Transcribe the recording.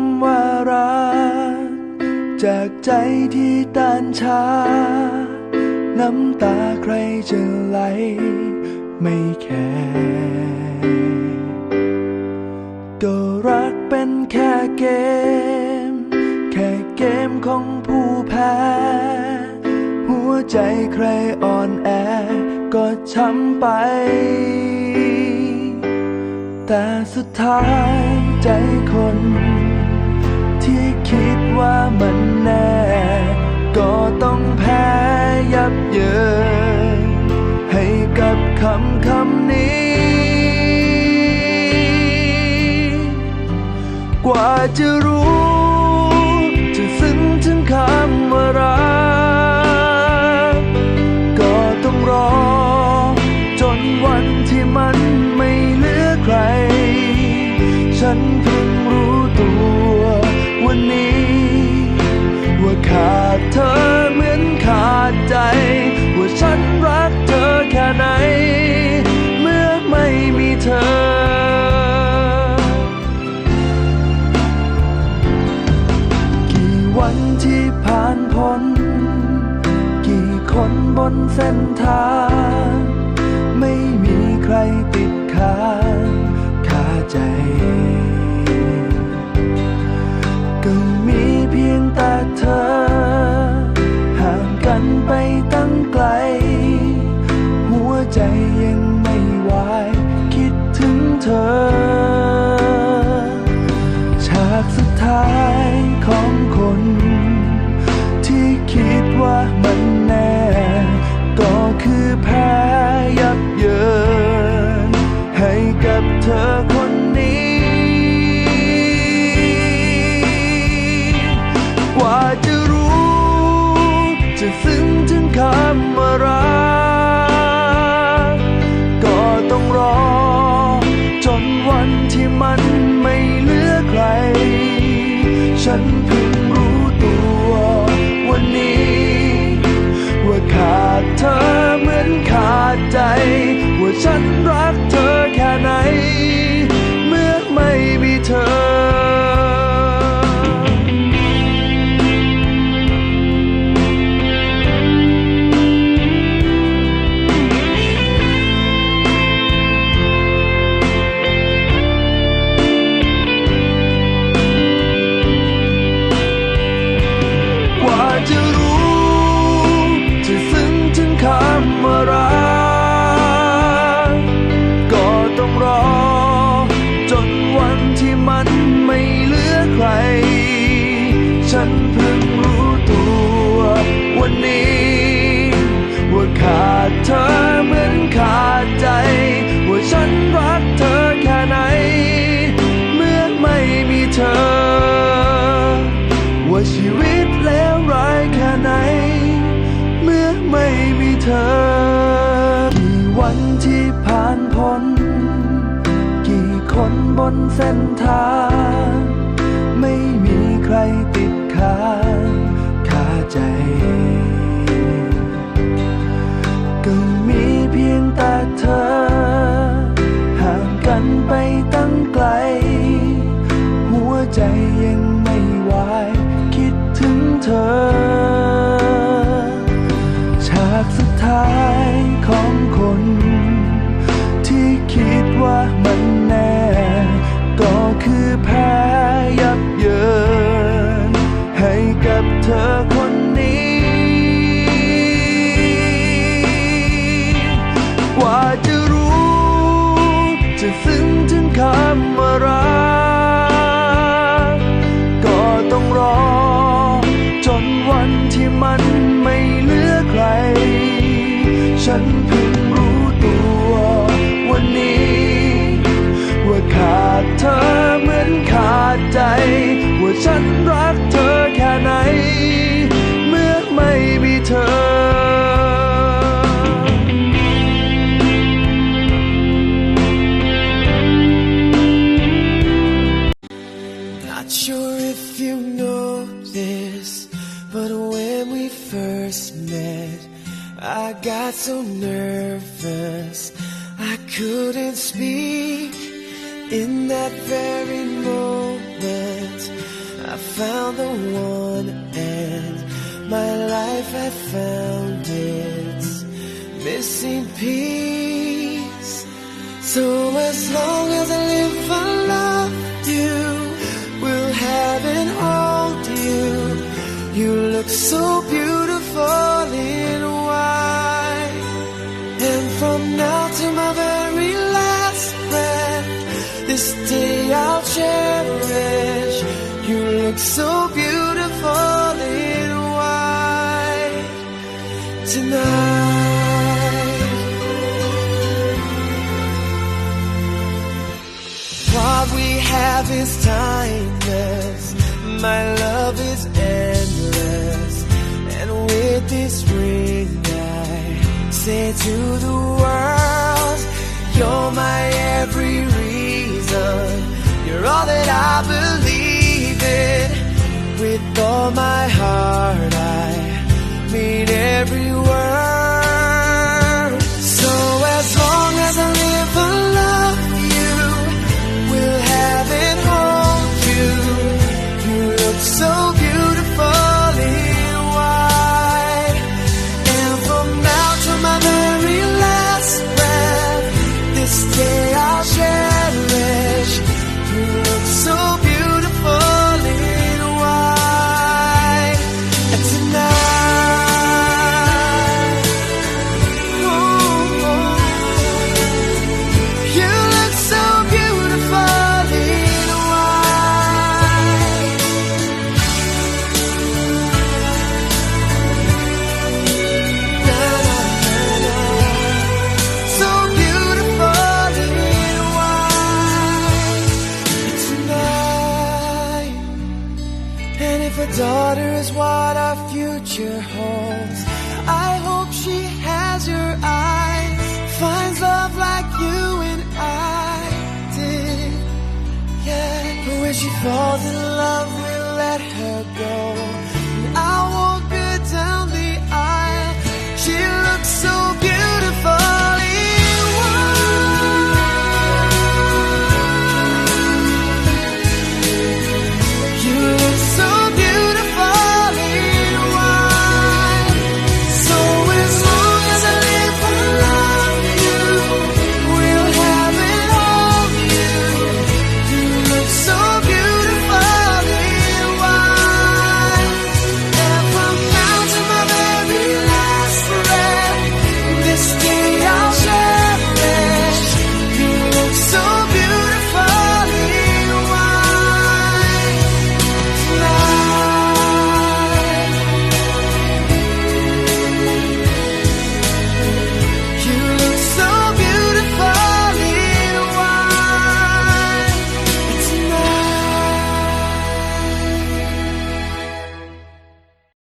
ำว่ารัก จากใจที่ต้านช้า น้ำตาใครจะไหล ไม่แค่ก็รักเป็นแค่เกม แค่เกมของผู้แพ้ หัวใจใครอ่อนแอ ก็ช้ำไปแต่สุดท้ายใจคน จะรู้ วันที่ผ่านพ้น กี่คนบนเส้นทาง ไม่มีใครติดค้างคาใจ จะซึ้งถึงคำว่ารัก ก็ต้องรอ จนวันที่มันไม่เหลือใคร ฉันเพิ่งรู้ตัววันนี้ ว่าขาดเธอเหมือนขาดใจ ว่าฉันรัก เส้นทาง ไม่มีใครติดค้างคาใจ ก็มีเพียงแต่เธอ 这份 In that very moment, I found the one, and my life had found its missing piece. So as long as I live, I love you. Will heaven hold you? You look so this day I'll cherish. You look so beautiful in white tonight. What we have is timeless. My love is endless. And with this ring, I say to the world, You're my every reason. You're all that I believe in. With all my heart, I mean every word. If a daughter is what our future holds, I hope she has your eyes, finds love like you and I did. Yeah, but when she falls in love, we'll let her go.